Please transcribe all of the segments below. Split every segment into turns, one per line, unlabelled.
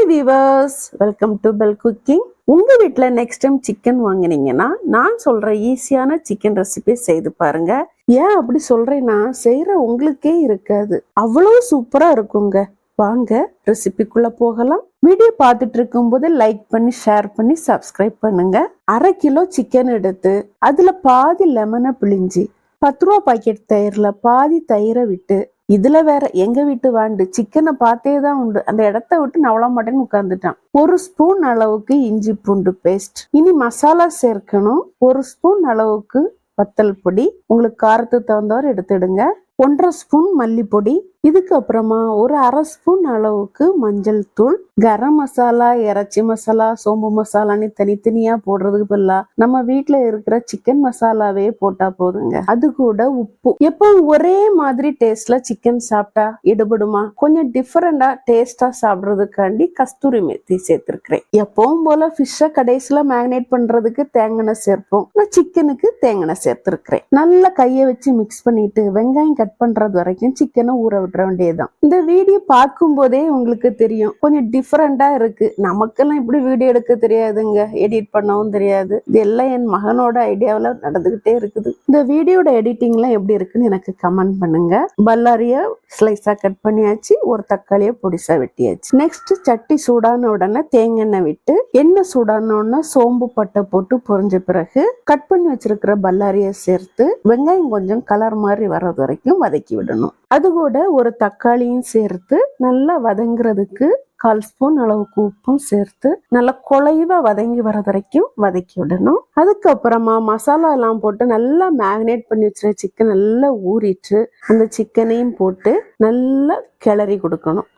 Hi viewers welcome to bell cooking உங்க வீட்டில் next time chicken வாங்குனீங்கன்னா நான் சொல்கிற ஈஸியான சிக்கன் ரெசிபி செய்து பாருங்க. ஏன் அப்படி சொல்றேன்னா செய்யற உங்களுக்கே இருக்காது. அவ்வளவு சூப்பரா இருக்குங்க. வாங்க ரெசிபிக்குள்ளே போகலாம். வீடியோ பார்த்துட்டு இருக்கும்போது லைக் பண்ணி ஷேர் பண்ணி சப்ஸ்கிரைப் பண்ணுங்க. அரை கிலோ சிக்கன் எடுத்து அதில் பாதி லெமனை பிழிஞ்சி பத்து ரூபா பாக்கெட் தயிர்ல பாதி தயிரை விட்டு இதுல வேற எங்க வீட்டு வாண்டு? சிக்கனை பார்த்தே தான் உண்டு. அந்த இடத்த விட்டு நவள மாட்டேன்னு உட்காந்துட்டான் ஒரு ஸ்பூன் அளவுக்கு இஞ்சி பூண்டு பேஸ்ட் இனி மசாலா சேர்க்கணும். ஒரு ஸ்பூன் அளவுக்கு வத்தல் பொடி. உங்களுக்கு காரத்துக்கு தகுந்தவர் எடுத்துடுங்க. ஒன்றரை ஸ்பூன் மல்லிப்பொடி. இதுக்கு அப்புறமா ஒரு அரை ஸ்பூன் அளவுக்கு மஞ்சள் தூள் கரம் மசாலா இறைச்சி மசாலா சோம்பு மசாலான்னு தனித்தனியா போடுறதுக்கு பதிலா நம்ம வீட்டில் இருக்கிற சிக்கன் மசாலாவே போட்டா போதுங்க. அது கூட உப்பு. எப்போ ஒரே மாதிரி டேஸ்ட்ல சிக்கன் சாப்பிட்டா எடுபடுமா? கொஞ்சம் டிஃபரெண்டா டேஸ்டா சாப்பிடுறதுக்காண்டி கஸ்தூரி மெத்தி சேர்த்திருக்கிறேன். எப்பவும் போல ஃபிஷ்ஷை கடைசியில மேக்னேட் பண்றதுக்கு தேங்காய் சேர்ப்போம். நான் சிக்கனுக்கு தேங்காய் சேர்த்திருக்கிறேன். நல்லா கையை வச்சு மிக்ஸ் பண்ணிட்டு வெங்காயம் கட் பண்றது வரைக்கும் சிக்கனை ஊற விட்டுற வேண்டியதுதான். இந்த வீடியோ பார்க்கும் போதே உங்களுக்கு தெரியும். கொஞ்சம் டிஃப்ரெண்டா இருக்கு. நமக்கெல்லாம் இப்படி வீடியோ எடுக்க தெரியாதுங்க. எடிட் பண்ணவும் தெரியாது. இது எல்லாம் என் மகனோட ஐடியாவில் நடந்துகிட்டே இருக்குது. இந்த வீடியோட எடிட்டிங்லாம் எப்படி இருக்குன்னு எனக்கு கமெண்ட் பண்ணுங்க. பல்லாரிய ஸ்லைஸா கட் பண்ணியாச்சு. ஒரு தக்காளியை பொடிசா வெட்டியாச்சு. நெக்ஸ்ட் சட்டி சூடான உடனே தேங்காய் எண்ணெய் விட்டு எண்ணெய் சூடான உடனே சோம்பு பட்டை போட்டு பொரிஞ்ச பிறகு கட் பண்ணி வச்சிருக்கிற பல்லாரியை சேர்த்து வெங்காயம் கொஞ்சம் கலர் மாதிரி வர்றது வரைக்கும் வதக்கி விடணும். அது கூட ஒரு தக்காளியும் சேர்த்து நல்லா வதங்குறதுக்கு கால் ஸ்பூன் அளவுக்கு உப்பும் சேர்த்து நல்லா குழைவா வதங்கி வர வரைக்கும் வதக்கி விடணும். அதுக்கப்புறமா மசாலா எல்லாம் போட்டு நல்லா மேக்னேட் பண்ணி வச்சிருக்க சிக்கன் நல்லா ஊறிட்டு அந்த சிக்கனையும் போட்டு நல்லா கிளறி கொடுக்கணும்.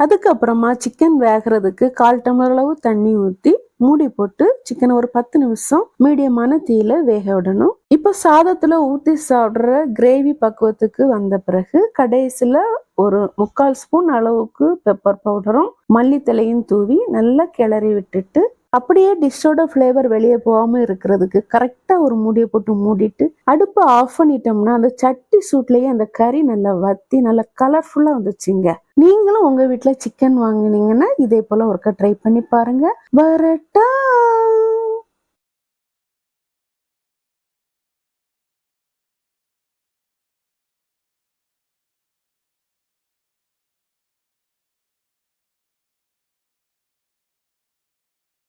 அதுக்கப்புறமா சிக்கன் வேகிறதுக்கு கால் டம்ளர் அளவு தண்ணி ஊற்றி மூடி போட்டு சிக்கனை ஒரு பத்து நிமிஷம் மீடியமான தீயில வேக விடணும். இப்போ சாதத்துல ஊத்தி சாப்பிடுற கிரேவி பக்குவத்துக்கு வந்த பிறகு கடைசியில ஒரு முக்கால் ஸ்பூன் அளவுக்கு பெப்பர் பவுடரும் மல்லித்தலையும் தூவி நல்லா கிளறி விட்டுட்டு அப்படியே டிஷ்ஷோட ஃப்ளேவர் வெளியே போகாம இருக்கிறதுக்கு கரெக்டாக ஒரு மூடியை போட்டு மூடிட்டு அடுப்பை ஆஃப் பண்ணிட்டோம்னா அந்த சட்டி சூட்லேயே அந்த கறி நல்லா வத்தி நல்லா கலர்ஃபுல்லாக வந்துச்சுங்க. நீங்களும் உங்கள் வீட்டில் சிக்கன் வாங்குனீங்கன்னா இதே போல் ஒருக்க ட்ரை பண்ணி பாருங்க. வரட்டா!